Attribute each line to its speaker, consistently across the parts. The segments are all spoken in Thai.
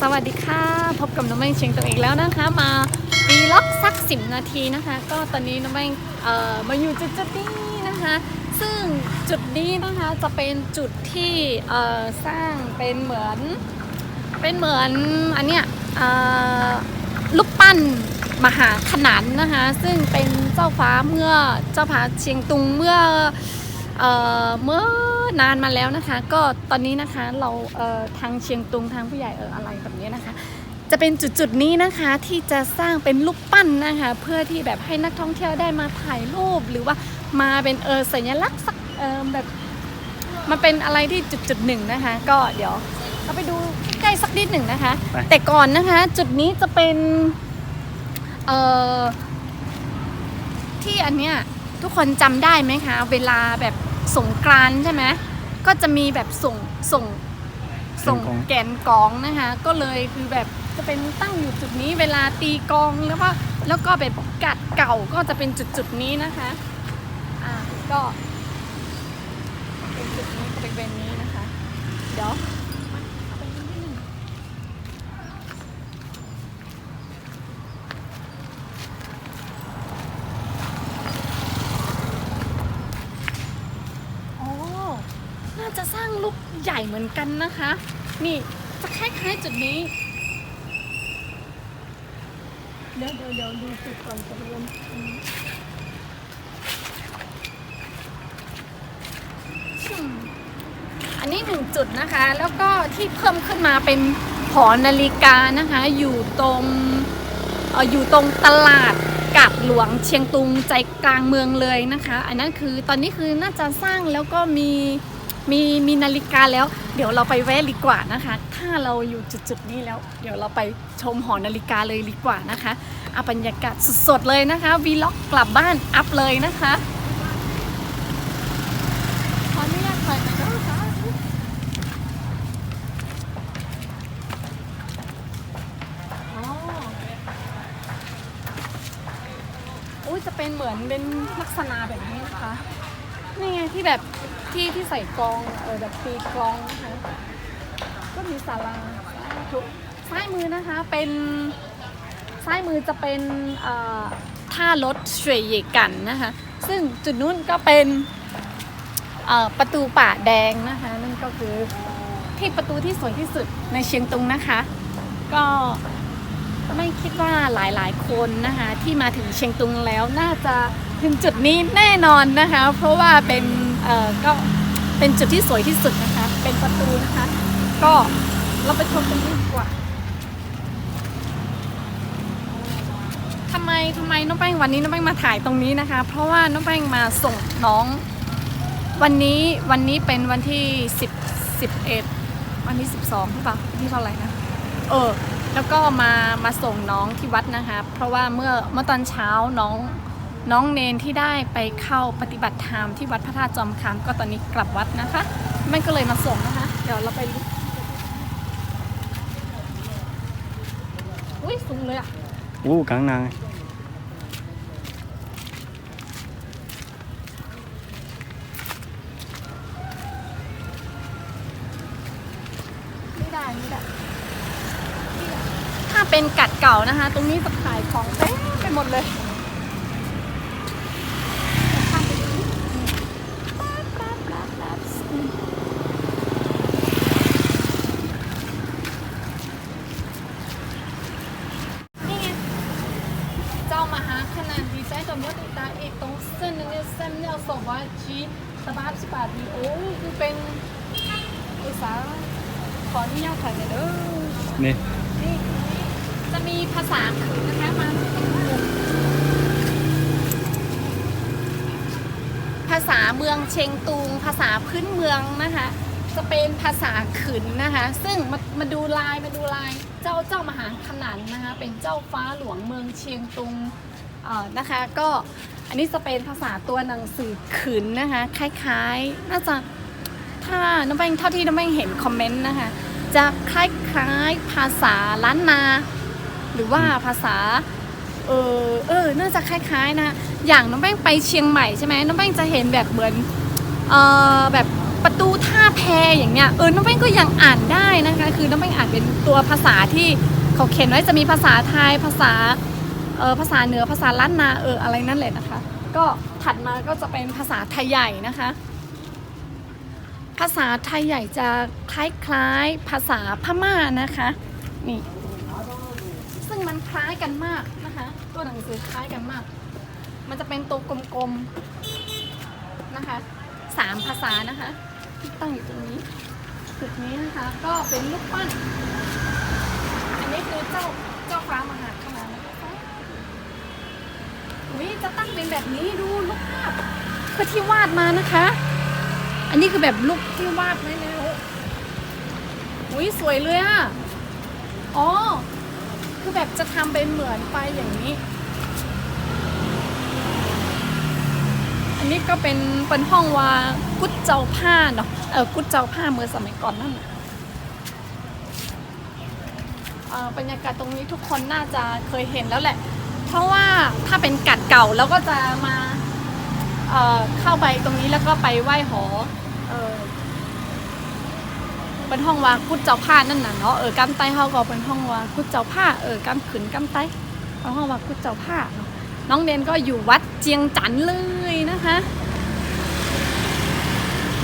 Speaker 1: สวัสดีค่ะ พบกับน้องแมงเชียงตัวเองแล้วนะคะ มาวีล็อกสักสิบนาทีนะคะ ก็ตอนนี้น้องแมงเอ่อมาอยู่จุดจุดนี้นะคะ ซึ่งจุดนี้นะคะจะเป็นจุดที่เอ่อสร้างเป็นเหมือน เป็นเหมือนอันเนี้ยเอ่อลูกปั้นมหาขนานนะคะ ซึ่งเป็นเจ้าฟ้าเมื่อเจ้าฟ้าเชียงตุงเมื่อเอ่อเมื่อ นานมาแล้วนะคะ ก็ตอนนี้นะคะเราเอ่อทางเชียงตุงทางผู้ใหญ่เอออะไรแบบนี้นะคะ จะเป็นจุดๆนี้นะคะที่จะสร้างเป็นลูกปั้นนะคะ เพื่อที่แบบให้นักท่องเที่ยวได้มาถ่ายรูปหรือว่ามาเป็นเออสัญลักษณ์สักเออแบบมันเป็นอะไรที่จุดๆหนึ่งนะคะ ก็เดี๋ยวเราไปดูใกล้ๆสักนิดหนึ่งนะคะ
Speaker 2: ไป
Speaker 1: แต่ก่อนนะคะจุดนี้จะเป็นเอ่อที่อันเนี้ยทุกคนจำได้ไหมคะ เวลาแบบ สงกรานต์ใช่ไหมก็จะมีแบบส่งส่งส่ง
Speaker 2: แกนกอง
Speaker 1: แกนกองนะคะ ก็เลยคือแบบจะเป็นตั้งอยู่จุดนี้เวลาตีกองแล้วว่าแล้วก็แบบกัดเก่าก็จะเป็นจุดจุดๆนี้นะคะอ่าก็เป็นจุดนี้บริเวณนี้นะคะ เดี๋ยว โอ้ น่าจะสร้างลูกใหญ่เหมือน กันนะคะ นี่จะคล้ายๆจุดนี้ เดี๋ยวเดี๋ยวเดี๋ยวดูจุดก่อนจะเรียนอืมอันนี้หนึ่งจุดนะคะ แล้วก็ที่เพิ่มขึ้นมาเป็นหอนาฬิกานะคะ อยู่ตรงอออยู่ตรงตลาดกาดหลวงเชียงตุงใจกลางเมืองเลยนะคะ อันนั้นคือตอนนี้คือน่าจะสร้างแล้วก็มี มีมีนาฬิกาแล้ว เดี๋ยวเราไปแวะดีกว่านะคะ ถ้าเราอยู่จุดๆนี้แล้ว เดี๋ยวเราไปชมหอนาฬิกาเลยดีกว่านะคะเอาบรรยากาศสดๆเลยนะคะวีล็อกกลับบ้านอัพเลยนะคะขออนุญาตถ่ายหน่อยนะคะอ๋ออุ้ยจะเป็นเหมือนเป็นลักษณะแบบนี้นะคะนี่ไงที่แบบ ที่ที่ใส่กองเออแบบตีกองนะคะก็มีศาลาสาธุซ้ายมือนะคะเป็นซ้ายมือจะเป็นท่ารถเฉวยเยกันนะคะซึ่งจุดนู้นก็เป็นประตูป่าแดงนะคะนั่นก็คือที่ประตูที่สวยที่สุดในเชียงตุงนะคะ ก็ไม่คิดว่าหลายๆ คนนะคะที่มาถึงเชียงตุงแล้วน่าจะถึงจุดนี้แน่นอนนะคะ เพราะว่าเป็น อ่อก็เป็นจุดที่สวยที่สุดนะคะ เป็นประตูนะคะ ก็เราไปชมกันดีกว่าทำไมทำไมน้องแป้งวันนี้น้องแป้งมาถ่ายตรงนี้นะคะ เพราะว่าน้องแป้งมาส่งน้องวันนี้วันนี้เป็นวันที่สิบสิบเอ็ดวันที่สิบสองใช่ปะวันที่เท่าไหร่นะเออแล้วก็มามาส่งน้องที่วัดนะคะ เพราะว่าเมื่อเมื่อตอนเช้าน้อง น้องเนนที่ได้ไปเข้าปฏิบัติธรรมที่วัดพระธาตุจอมคำก็ตอนนี้กลับวัดนะคะแม่ก็เลยมาส่งนะคะ เดี๋ยวเราไปดูอุ้ยสูงเลยอะ
Speaker 2: อู้กลางนาง
Speaker 1: ไม่ได้ไม่ได้ ถ้าเป็นกัดเก่านะคะ ตรงนี้จะขายของเต็มไปหมดเลยข้ามไปดูนี่ไง เจ้ามหานดีใจจนว่าติดตาเอกตรงเส้นนึงเนี่ยเส้นเนี่ยสองร้อยชีสบาสิบบาทดีโอ้คือเป็นภาษาขออนุญาตถ่ายหน่อยเด้อ
Speaker 2: นี่
Speaker 1: นี่จะมีภาษาขืนนะคะมาภาษาเมืองเชียงตุง ภาษาพื้นเมืองนะคะจะเป็นภาษาขืนนะคะ ซึ่งมามาดูลายมาดูลาย เจ้าเจ้ามหาขนันนะคะ เป็นเจ้าฟ้าหลวงเมืองเชียงตุง นะคะ ก็อันนี้จะเป็นภาษาตัวหนังสือขืนนะคะ คล้ายๆ น่าจะถ้าน้องแป้งเท่าที่น้องแป้งเห็นคอมเมนต์นะคะ จะคล้ายๆภาษาล้านนา หรือว่าภาษาเออเออน่าจะคล้ายๆนะอย่างน้องแป้งไปเชียงใหม่ใช่ไหมน้องแป้งจะเห็นแบบเหมือนเออแบบประตูท่าแพอย่างเงี้ยเออน้องแป้งก็ยังอ่านได้นะคะ คือน้องแป้งอ่านเป็นตัวภาษาที่เขาเขียนไว้จะมีภาษาไทยภาษา เออภาษาเหนือภาษาล้านนาเอออะไรนั่นแหละนะคะ ก็ถัดมาก็จะเป็นภาษาไทยใหญ่นะคะ ภาษาไทยใหญ่จะคล้ายๆภาษาพม่านะคะนี่ซึ่งมันคล้ายกันมากนะคะตัวหนังสือคล้ายกันมาก มันจะเป็นตัวกลมๆนะคะสามภาษานะคะที่ตั้งอยู่ตรงนี้จุดนี้นะคะก็เป็นลูกปั้น อันนี้คือเจ้าเจ้าฟ้ามหาค อุ้ยจะตั้งเป็นแบบนี้ดูลูกภาพคือที่วาดมานะคะ อันนี้คือแบบลูกที่วาดไว้แล้วอุ้ยสวยเลยอะอ๋อ คือแบบจะทำเป็นเหมือนไปอย่างนี้ อันนี้ก็เป็นเป็นห้องวากุดเจ้าผ้าเนาะเออกุดเจ้าผ้าเมื่อสมัยก่อนนั่นนะบรรยากาศตรงนี้ทุกคนน่าจะเคยเห็นแล้วแหละ เพราะว่าถ้าเป็นกัดเก่าแล้วก็จะมาเเข้าไปตรงนี้แล้วก็ไปไหว้หอเออเป็นห้องวากุดเจ้าผ้านั่นน่ะเนาะเออกำไต้เฮาก็เป็นห้องวากุดเจ้าผ้าเออกำขืนกำไต้เป็นห้องวากุดเจ้าผ้าน้องเดนก็อยู่วัดเจียงจันเลยนะคะ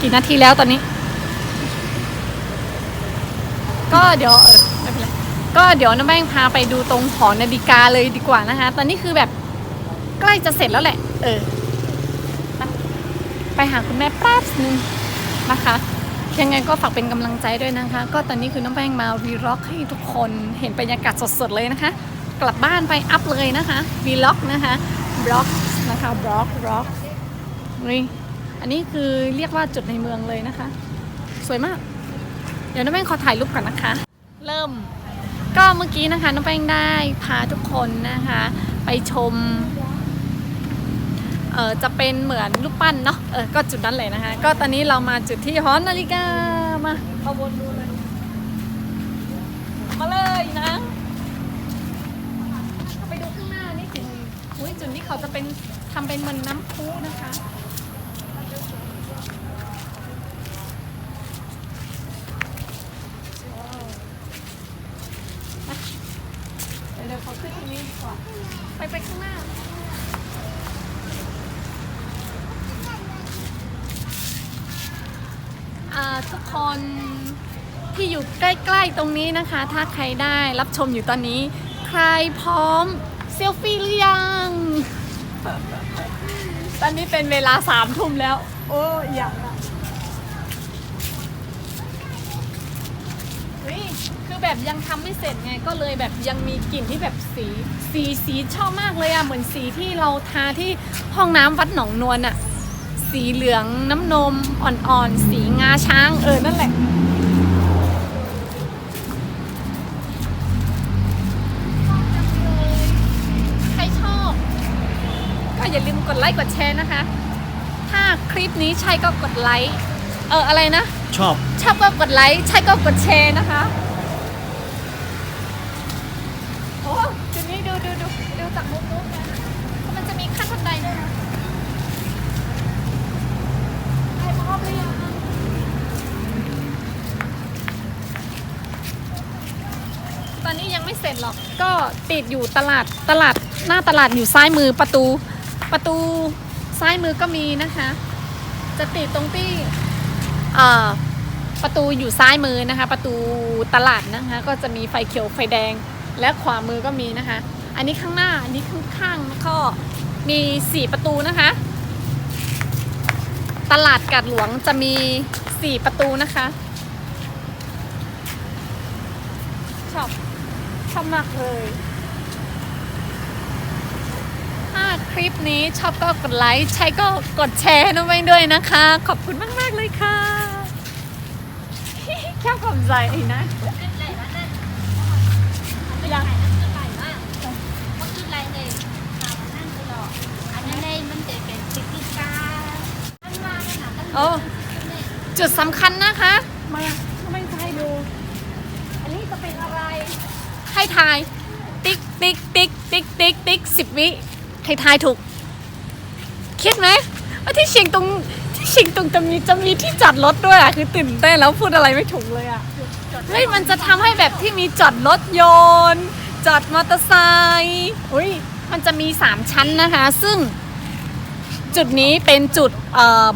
Speaker 1: กี่นาทีแล้วตอนนี้ ก็เดี๋ยวเออ ก็เดี๋ยวน้ำแป้งพาไปดูตรงหอนาฬิกาเลยดีกว่านะคะ ตอนนี้คือแบบใกล้จะเสร็จแล้วแหละ เออ ไปไปหาคุณแม่แป๊บนึงนะคะยังไงก็ฝากเป็นกำลังใจด้วยนะคะ ก็ตอนนี้คือน้องแป้งมาวีล็อกให้ทุกคนเห็นบรรยากาศสดๆเลยนะคะ กลับบ้านไปอัพเลยนะคะวีล็อกนะคะบล็อกนะคะบล็อกบล็อกนี่อันนี้คือเรียกว่าจุดในเมืองเลยนะคะ สวยมาก เดี๋ยวน้องแป้งขอถ่ายรูปก่อนนะคะ เริ่ม ก็เมื่อกี้นะคะน้องแป้งได้พาทุกคนนะคะ ไปชมเออจะเป็นเหมือนรูปปั้นเนาะเออก็จุดนั้นเลยนะคะ ก็ตอนนี้เรามาจุดที่หอนนาฬิกามาเข้าวนดูเลยมาเลยนะไปดูข้างหน้านี่ถึงอุ้ยจุดนี้เขาจะเป็นทำเป็นเหมือนน้ำพุนะคะ เดี๋ยวเดี๋ยวเขาขึ้นตรงนี้ดีกว่า ไปไปข้างหน้า อ่า ทุกคนที่อยู่ใกล้ๆตรงนี้นะคะ ถ้าใครได้รับชมอยู่ตอนนี้ ใครพร้อมเซลฟี่หรือยัง ตอนนี้เป็นเวลาสามทุ่มแล้ว โอ้ยอย่างอะเฮ้ยคือแบบยังทำไม่เสร็จไงก็เลยแบบยังมีกลิ่นที่แบบสีสีสีชอบมากเลยอะเหมือนสีที่เราทาที่ห้องน้ำวัดหนองนวลอะ สีเหลืองน้ำนมอ่อนๆ สีงาช้างเออ นั่นแหละ ใครชอบ ก็อย่าลืมกดไลค์กดแชร์นะคะ ถ้าคลิปนี้ใช่ก็กดไลค์ เออ อะไรนะ
Speaker 2: ชอบ
Speaker 1: ชอบก็กดไลค์ ใช่ก็กดแชร์นะคะ โอ้จุดนี้ดูดูดูดูจากมุมนู้นนะมันจะมีขั้นบันไดด้วยนะใครพร้ อมหรือยังตอนนี้ยังไม่เสร็จหรอก ก็ติดอยู่ตลาดตลาดหน้าตลาดอยู่ซ้ายมือประตู ประตูซ้ายมือก็มีนะคะ จะติดตรงที่ประตูอยู่ซ้ายมือนะคะ ประตูตลาดนะคะ ก็จะมีไฟเขียวไฟแดงและขวามือก็มีนะคะ อันนี้ข้างหน้าอันนี้ข้างๆก็มีสี่ประตูนะคะ ตลาดกัดหลวงจะมีสี่ประตูนะคะ ชอบ ชอบมากเลยถ้าคลิปนี้ชอบก็กดไลค์ใช่ก็กดแชร์น้องแป้งด้วยนะคะ ขอบคุณมาก ๆ เลยค่ะแค่ขอบใจนะยัง โอ้จุดสำคัญนะคะ มาน้องแป้งจะให้ดู อันนี้จะเป็นอะไร ให้ทาย ติ๊กติ๊กติ๊กติ๊กติ๊กติ๊กสิบวิใครทายถูก คิดไหมว่าที่เชียงตรงที่ชิงตุงจะมีจะมีที่จอดรถด้วยอะคือตื่นเต้นแล้วพูดอะไรไม่ถูกเลยอะเฮ้ยมันจะทำให้แบบที่มีจอดรถยนต์จอดมอเตอร์ไซค์อุ้ยมันจะมี3ชั้นนะคะ ซึ่ง จุดนี้เป็นจุด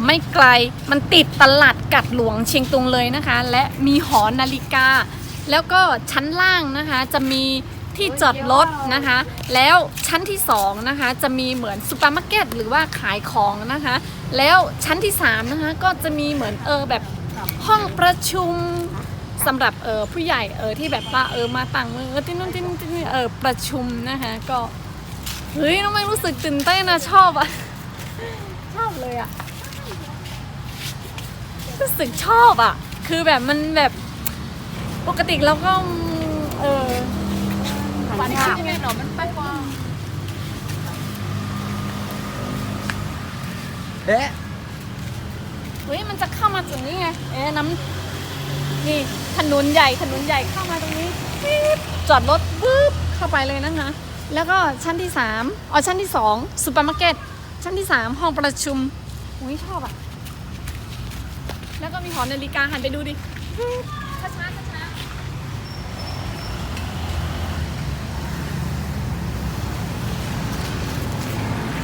Speaker 1: ไม่ไกลมันติดตลาดกัดหลวงเชียงตุงเลยนะคะ และมีหอนาฬิกา แล้วก็ชั้นล่างนะคะจะมีที่จอดรถนะคะ แล้วชั้นที่สองนะคะจะมีเหมือนซูเปอร์มาร์เก็ตหรือว่าขายของนะคะ แล้วชั้นที่สามนะคะก็จะมีเหมือนเออแบบห้องประชุมสำหรับเออผู้ใหญ่เออที่แบบว่าเออมาต่างเมืองเออที่นู่นที่นี่เออประชุมนะคะก็เฮ้ยน้องไม่รู้สึกตื่นเต้นนะชอบอะ เลยอะรู้สึกชอบอะคือแบบมันแบบปกติเราก็ เออฝันค่ะ
Speaker 2: หนอมันไปกว่า
Speaker 3: เอ๊ะ
Speaker 1: เฮ้ยมันจะเข้ามาตรงนี้ไงเอ๊ะน้ำนี่ถนนใหญ่ถนนใหญ่เข้ามาตรงนี้ปี๊บจอดรถปุ๊บเข้าไปเลยนะคะแล้วก็ชั้นที่สามอ๋อชั้นที่สองซูเปอร์มาร์เก็ต ชั้นที่สามห้องประชุมโอ้ยชอบอะ แล้วก็มีหอนาฬิกาหันไปดูดิช้าช้าช้าช้า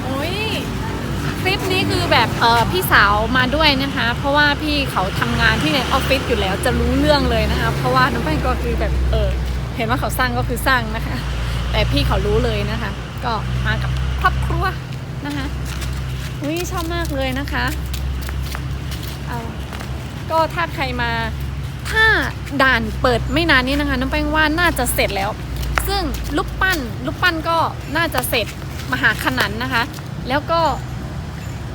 Speaker 1: โอ้ยคลิปนี้คือแบบเออพี่สาวมาด้วยนะคะ เพราะว่าพี่เขาทำงานที่ในออฟฟิศอยู่แล้วจะรู้เรื่องเลยนะคะ เพราะว่าน้องแป้งก็คือแบบเออเห็นว่าเขาสร้างก็คือสร้างนะคะ แต่พี่เขารู้เลยนะคะ ก็มากับครอบครัวนะคะ อุ้ยชอบมากเลยนะคะเอาก็ถ้าใครมาถ้าด่านเปิดไม่นานนี้นะคะ น้องแป้งว่าน่าจะเสร็จแล้ว ซึ่งลูกปั้นลูกปั้นก็น่าจะเสร็จมหาขนันนะคะ แล้วก็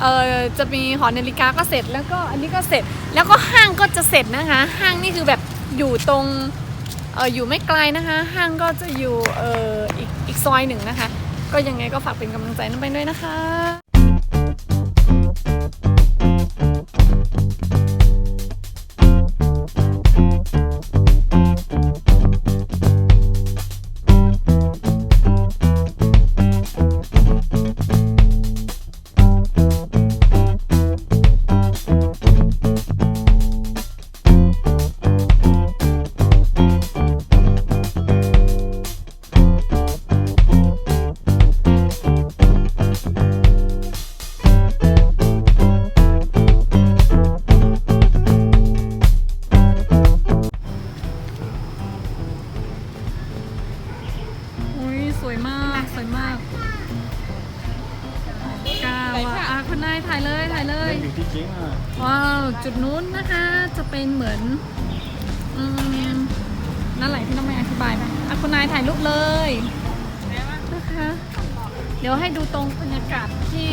Speaker 1: เออจะมีหอนาฬิกาก็เสร็จแล้วก็อันนี้ก็เสร็จแล้วก็ห้างก็จะเสร็จนะคะ ห้างนี่คือแบบอยู่ตรงเอออยู่ไม่ไกลนะคะ ห้างก็จะอยู่เอออีกอีกซอยหนึ่งนะคะ ก็ยังไงก็ฝากเป็นกำลังใจน้องไปด้วยนะคะ วยมากสวยมากกาวอะอะคุณนายถ่ายเลยถ่ายเลย
Speaker 3: อยู่ที่จริงอะ
Speaker 1: ว้าวจุดนู้นนะคะจะเป็นเหมือนอืมนั่นแหละที่น้องไม่อธิบายไปอะคุณนายถ่ายรูปเลยนะคะ เดี๋ยวให้ดูตรงบรรยากาศที่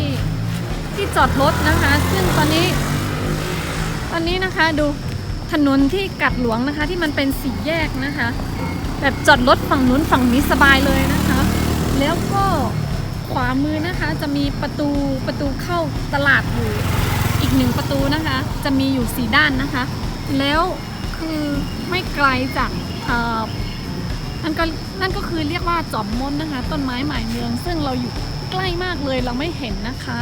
Speaker 1: ที่จอดรถนะคะ ซึ่งตอนนี้ ตอนนี้นะคะดูถนนที่กัดหลวงนะคะ ที่มันเป็นสี่แยกนะคะ แบบจอดรถฝั่งนู้นฝั่งนี้สบายเลยนะคะ แล้วก็ขวามือนะคะจะมีประตูประตูเข้าตลาดอยู่อีกหนึ่งประตูนะคะ จะมีอยู่สีด้านนะคะ แล้วคือไม่ไกลจากอ่อนั่นก็นั่นก็คือเรียกว่าจอมมนนะคะ ต้นไม้หมายเมือง ซึ่งเราอยู่ใกล้มากเลยเราไม่เห็นนะคะ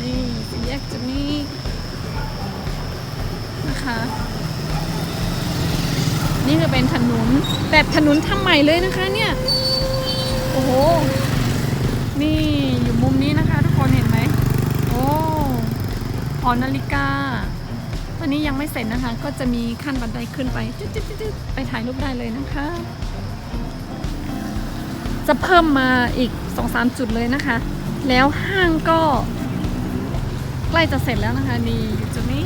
Speaker 1: นี่สีแยกจะมีนะคะ นี่คือเป็นถนนแบบถนนทำใหม่เลยนะคะเนี่ย โอ้โห นี่อยู่มุมนี้นะคะ ทุกคนเห็นไหม โอ้หอนาฬิกา ตอนนี้ยังไม่เสร็จนะคะ ก็จะมีขั้นบันไดขึ้นไปจึ๊ดจึ๊ดไปถ่ายรูปได้เลยนะคะ จะเพิ่มมาอีก2อสจุดเลยนะคะ แล้วห้างก็ ใกล้จะเสร็จแล้วนะคะนี่อยู่จุดนี้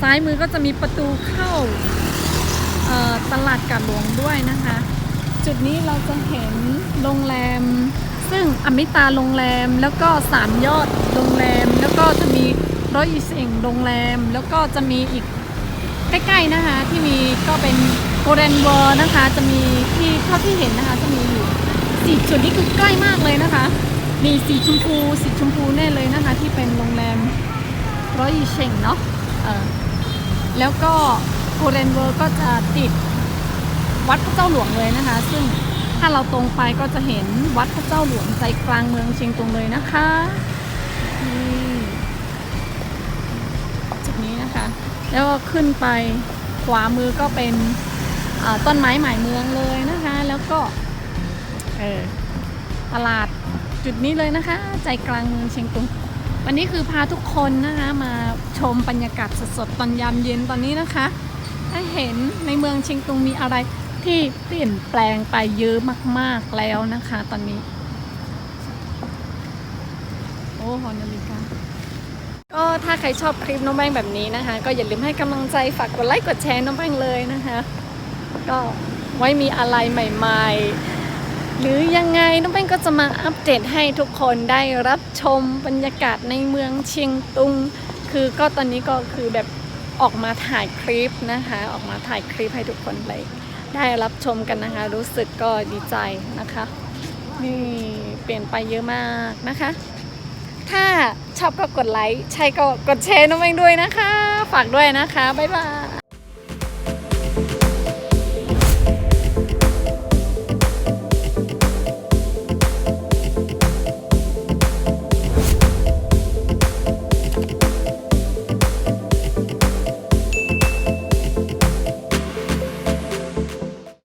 Speaker 1: ซ้ายมือก็จะมีประตูเข้าตลาดกาดหลวงด้วยนะคะ จุดนี้เราจะเห็นโรงแรม ซึ่งอมิตาโรงแรมแล้วก็สามยอดโรงแรม แล้วก็จะมีร้อยอีสิงโรงแรม แล้วก็จะมีอีกใกล้ๆนะคะ ที่มีก็เป็นโกลเด้นเวอร์นะคะ จะมีที่เท่าที่เห็นนะคะ จะมีอยู่สี่จุดนี้คือใกล้มากเลยนะคะมีสีชมพูสีชมพูแน่เลยนะคะ ที่เป็นโรงแรมร้อยอีเชงเนาะเออ แล้วก็โกลเดนเวอร์ก็จะติดวัดพระเจ้าหลวงเลยนะคะ ซึ่งถ้าเราตรงไปก็จะเห็นวัดพระเจ้าหลวงใจกลางเมืองเชียงตุงเลยนะคะนี่จุดนี้นะคะ แล้วก็ขึ้นไปขวามือก็เป็นต้นไม้หมายเมืองเลยนะคะ แล้วก็เออตลาดจุดนี้เลยนะคะ ใจกลางเมืองเชียงตุง วันนี้คือพาทุกคนนะคะมาชมบรรยากาศสดๆตอนยามเย็นตอนนี้นะคะให้เห็นในเมืองเชียงตุงมีอะไรที่เปลี่ยนแปลงไปเยอะมากๆแล้วนะคะ ตอนนี้ โอ้หอนาฬิกาก็ถ้าใครชอบคลิปน้องแป้งแบบนี้นะคะ ก็อย่าลืมให้กำลังใจฝากกดไลค์กดแชร์น้องแป้งเลยนะคะ ก็ไว้มีอะไรใหม่ ๆ หรือยังไงน้องแป้งก็จะมาอัปเดตให้ทุกคนได้รับชมบรรยากาศในเมืองเชียงตุง คือก็ตอนนี้ก็คือแบบออกมาถ่ายคลิปนะคะ ออกมาถ่ายคลิปให้ทุกคนไปได้รับชมกันนะคะ รู้สึกก็ดีใจนะคะ นี่เปลี่ยนไปเยอะมากนะคะ ถ้าชอบก็กดไลค์ใช่ก็กดแชร์น้องเองด้วยนะคะ ฝากด้วยนะคะบ๊ายบาย